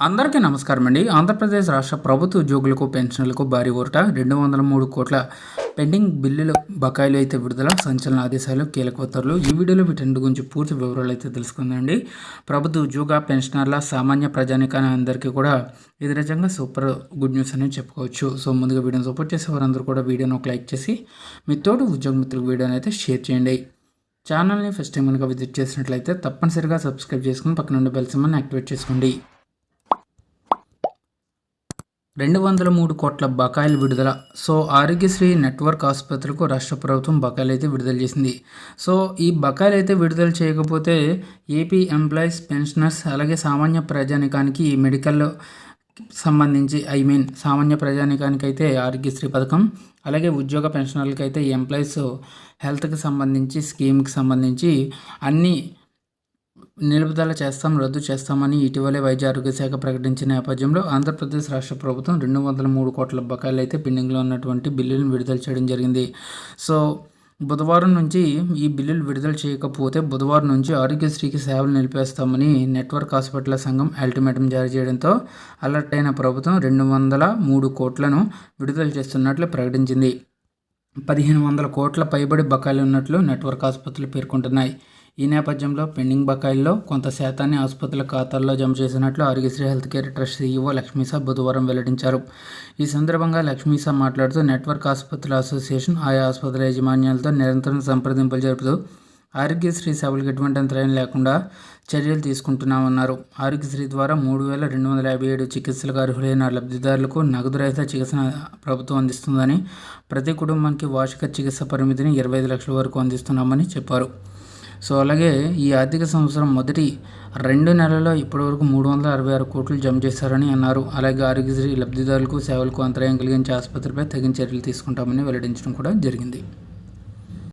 అందరికీ నమస్కారం అండి. ఆంధ్రప్రదేశ్ రాష్ట్ర ప్రభుత్వ ఉద్యోగులకు పెన్షన్లకు భారీ ఊరట. రెండు వందల మూడు కోట్ల పెండింగ్ బిల్లులు బకాయిలు అయితే విడుదల సంచలన ఆదేశాలు కీలక ఉత్తర్వులు. ఈ వీడియోలో వీటన్నిటి గురించి పూర్తి వివరాలు అయితే తెలుసుకుందండి ప్రభుత్వ ఉద్యోగ పెన్షనర్ల సామాన్య ప్రజానికాన్ని అందరికీ కూడా ఇది నిజంగా సూపర్ గుడ్ న్యూస్ అని చెప్పుకోవచ్చు. సో ముందుగా వీడియోని సపోర్ట్ చేసే వారందరూ కూడా వీడియోని ఒక లైక్ చేసి మీ తోటి ఉద్యోగ మిత్రులకు వీడియోని అయితే షేర్ చేయండి. ఛానల్ని ఫస్ట్ టైం కనుక విజిట్ చేసినట్లయితే తప్పనిసరిగా సబ్స్క్రైబ్ చేసుకుని పక్కన ఉండే బెల్ సింబల్ని యాక్టివేట్ చేసుకోండి. రెండు వందల మూడు కోట్ల బకాయిలు విడుదల. సో ఆరోగ్యశ్రీ నెట్వర్క్ ఆసుపత్రులకు రాష్ట్ర ప్రభుత్వం బకాయిలు అయితే విడుదల చేసింది. సో ఈ బకాయిలు అయితే విడుదల చేయకపోతే ఏపీ ఎంప్లాయీస్ పెన్షనర్స్ అలాగే సామాన్య ప్రజానికానికి మెడికల్ సంబంధించి ఐ మీన్ సామాన్య ప్రజానికానికి అయితే ఆరోగ్యశ్రీ పథకం అలాగే ఉద్యోగ పెన్షనర్లకి అయితే ఎంప్లాయీస్ హెల్త్కి సంబంధించి స్కీమ్కి సంబంధించి అన్ని నిలుపుదల చేస్తాం రద్దు చేస్తామని ఇటీవలే వైద్య ఆరోగ్య శాఖ ప్రకటించిన నేపథ్యంలో ఆంధ్రప్రదేశ్ రాష్ట్ర ప్రభుత్వం రెండు వందల మూడు కోట్ల బకాయిలు అయితే పెండింగ్లో ఉన్నటువంటి బిల్లులను విడుదల చేయడం జరిగింది. సో బుధవారం నుంచి ఈ బిల్లులు విడుదల చేయకపోతే బుధవారం నుంచి ఆరోగ్యశ్రీకి సేవలు నిలిపేస్తామని నెట్వర్క్ హాస్పిటల్ సంఘం అల్టిమేటం జారీ చేయడంతో అలర్ట్ అయిన ప్రభుత్వం రెండు వందల మూడు కోట్లను విడుదల చేస్తున్నట్లు ప్రకటించింది. పదిహేను వందల కోట్ల పైబడి బకాయిలు ఉన్నట్లు నెట్వర్క్ ఆసుపత్రులు పేర్కొంటున్నాయి. ఈ నేపథ్యంలో పెండింగ్ బకాయిల్లో కొంత శాతాన్ని ఆసుపత్రుల ఖాతాల్లో జమ చేసినట్లు Aarogyasri health care trust CEO Lakshmisha బుధవారం వెల్లడించారు. ఈ సందర్భంగా లక్ష్మీసా మాట్లాడుతూ నెట్వర్క్ ఆసుపత్రుల అసోసియేషన్ ఆయా ఆసుపత్రుల యాజమాన్యాలతో నిరంతరం సంప్రదింపులు జరుపుతూ ఆరోగ్యశ్రీ సేవలకు ఎటువంటి అంతరాయం లేకుండా చర్యలు తీసుకుంటున్నామన్నారు. ఆరోగ్యశ్రీ ద్వారా మూడు వేల రెండు వందల యాభై ఏడు చికిత్సలకు అర్హులైన లబ్ధిదారులకు నగదు రహిత చికిత్సను ప్రభుత్వం అందిస్తుందని ప్రతి కుటుంబానికి వార్షిక చికిత్స పరిమితిని ఇరవై ఐదు లక్షల వరకు అందిస్తున్నామని చెప్పారు. సో అలాగే ఈ ఆర్థిక సంవత్సరం మొదటి రెండు నెలల్లో ఇప్పటివరకు మూడు వందల అరవై ఆరు కోట్లు జమ చేశారని అన్నారు. అలాగే ఆరోగ్యశ్రీ లబ్ధిదారులకు సేవలకు అంతరాయం కలిగించే ఆసుపత్రిపై తగిన చర్యలు తీసుకుంటామని వెల్లడించడం కూడా జరిగింది.